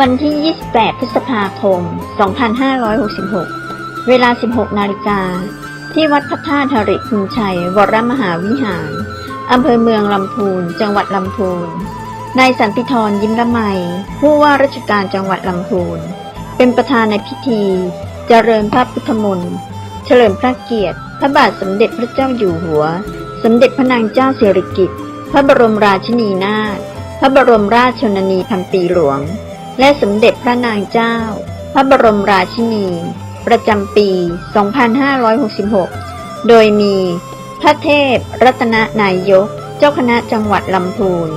วันที่ 28 พฤษภาคม 2566 เวลา 16 นาฬิกา ที่วัดพระธาตุหริคุณชัย วรมหาวิหาร อำเภอเมืองลำพูน จังหวัดลำพูน นายสันติธรยิ้มละไม ผู้ว่าราชการจังหวัดลำพูน เป็นประธานในพิธี เจริญพระพุทธมนต์ เฉลิมพระเกียรติ พระบาทสมเด็จพระเจ้าอยู่หัว สมเด็จพระนางเจ้าสิริกิติ์ พระบรมราชินีนาถ พระบรมราชชนนีพันปีหลวง และสมเด็จพระนางเจ้า พระบรมราชินี ประจำปี 2566 โดยมีพระเทพรัตนนายก เจ้าคณะจังหวัดลำพูน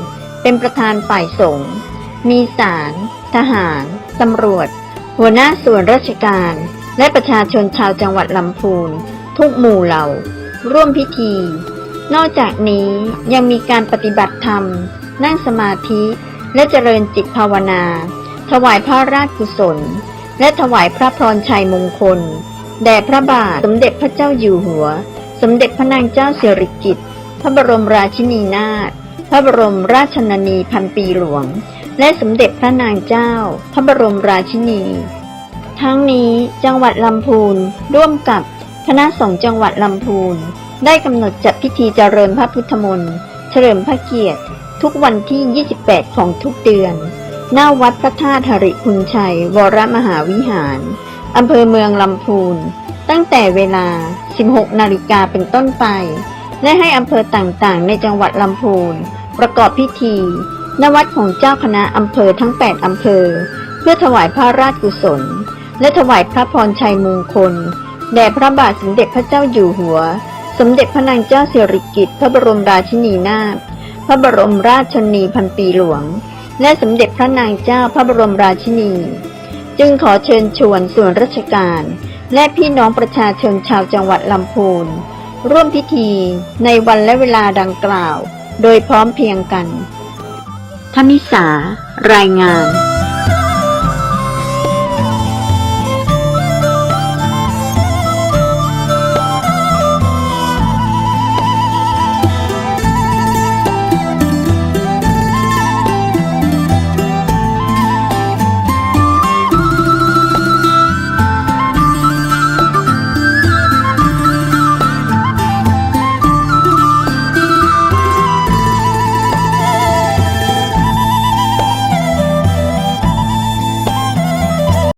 เป็นประธานฝ่ายสงฆ์ มีศาล ทหาร ตำรวจ หัวหน้าส่วนราชการ และประชาชนชาวจังหวัดลำพูน ทุกหมู่เหล่า ร่วมพิธี นอกจากนี้ยังมีการปฏิบัติธรรม นั่งสมาธิ และเจริญจิตภาวนา ถวายพระราชกุศล และถวายพระพรชัยมงคล แด่พระบาทสมเด็จพระเจ้าอยู่หัว สมเด็จพระนางเจ้าสิริกิติ์ พระบรมราชินีนาถ พระบรมราชนนีพันปีหลวง และสมเด็จพระนางเจ้า พระบรมราชินี ทั้งนี้จังหวัดลำพูนร่วมกับคณะสงฆ์จังหวัดลำพูนได้กำหนดจัดพิธีเจริญพระพุทธมนต์ เฉลิมพระเกียรติ ทุกวันที่ 28 ของทุกเดือน หน้าวัดพระธาตุหริคุณชัย วรมหาวิหาร อำเภอเมืองลำพูน ตั้งแต่เวลา 16 นาฬิกาเป็นต้นไป และให้อำเภอต่างๆ ในจังหวัดลำพูน ประกอบพิธีณวัดของเจ้าคณะอำเภอทั้ง 8 อำเภอ เพื่อถวายพระราชกุศล และถวายพระพรชัยมงคล แด่พระบาทสมเด็จพระเจ้าอยู่หัว สมเด็จพระนางเจ้าสิริกิติ์พระบรมราชินีนาถพระบรมราชชนนีพันปีหลวง และสมเด็จพระนางเจ้าพระบรมราชินี จึงขอเชิญชวนส่วนราชการ และพี่น้องประชาชนชาวจังหวัดลำพูน ร่วมพิธีในวันและเวลาดังกล่าว โดยพร้อมเพียงกันธมิสารายงาน